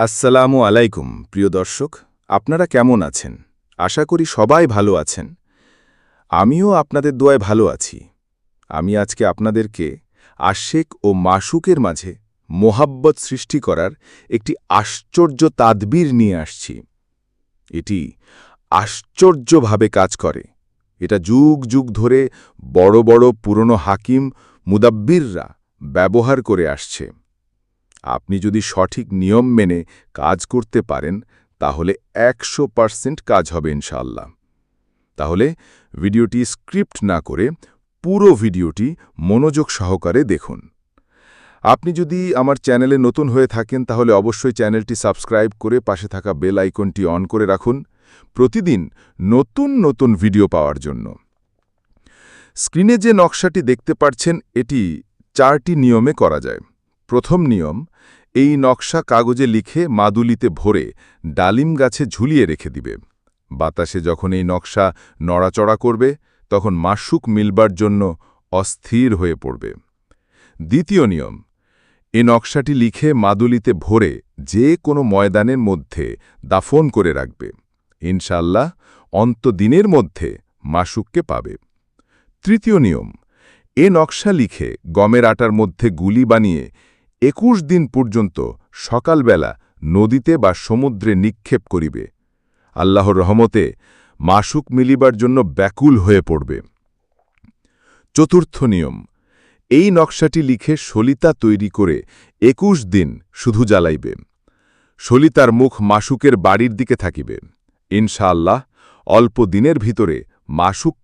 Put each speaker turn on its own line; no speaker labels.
আসসালামু আলাইকুম, প্রিয় দর্শক। আপনারা কেমন আছেন? আশা করি সবাই ভালো আছেন। আমিও আপনাদের দোয়ায় ভালো আছি। আমি আজকে আপনাদেরকে আশেক ও মাসুকের মাঝে মোহাব্বত সৃষ্টি করার একটি আশ্চর্য তাদবীর নিয়ে আসছি। এটি আশ্চর্যভাবে কাজ করে। এটা যুগ যুগ ধরে বড় বড় পুরনো হাকিম মুদাব্বিররা ব্যবহার করে আসছে। আপনি যদি সঠিক নিয়ম মেনে কাজ করতে পারেন, তাহলে একশো পার্সেন্ট কাজ হবে ইনশাল্লাহ তাহলে ভিডিওটি স্ক্রিপ্ট না করে পুরো ভিডিওটি মনোযোগ সহকারে দেখুন। আপনি যদি আমার চ্যানেলে নতুন হয়ে থাকেন, তাহলে অবশ্যই চ্যানেলটি সাবস্ক্রাইব করে পাশে থাকা বেল আইকনটি অন করে রাখুন প্রতিদিন নতুন নতুন ভিডিও পাওয়ার জন্য। স্ক্রিনে যে নকশাটি দেখতে পাচ্ছেন এটি চারটি নিয়মে করা যায়। প্রথম নিয়ম, এই নকশা কাগজে লিখে মাদুলিতে ভরে ডালিম গাছে ঝুলিয়ে রেখে দিবে। বাতাসে যখন এই নকশা নড়াচড়া করবে, তখন মাসুক মিলবার জন্য অস্থির হয়ে পড়বে। দ্বিতীয় নিয়ম, এ নকশাটি লিখে মাদুলিতে ভরে যে কোনো ময়দানের মধ্যে দাফন করে রাখবে। ইনশাল্লাহ অন্তদিনের মধ্যে মাসুককে পাবে। তৃতীয় নিয়ম, এ নকশা লিখে গমের আটার মধ্যে গুলি বানিয়ে একুশ দিন পর্যন্ত সকালবেলা নদীতে বা সমুদ্রে নিক্ষেপ করিবে। আল্লাহর রহমতে মাসুক মিলিবার জন্য ব্যাকুল হয়ে পড়বে। চতুর্থ নিয়ম, এই নকশাটি লিখে সলিতা তৈরি করে একুশ দিন শুধু জ্বালাইবে। সলিতার মুখ মাসুকের বাড়ির দিকে থাকিবে। ইনশাআল্লাহ অল্প দিনের ভিতরে মাসুক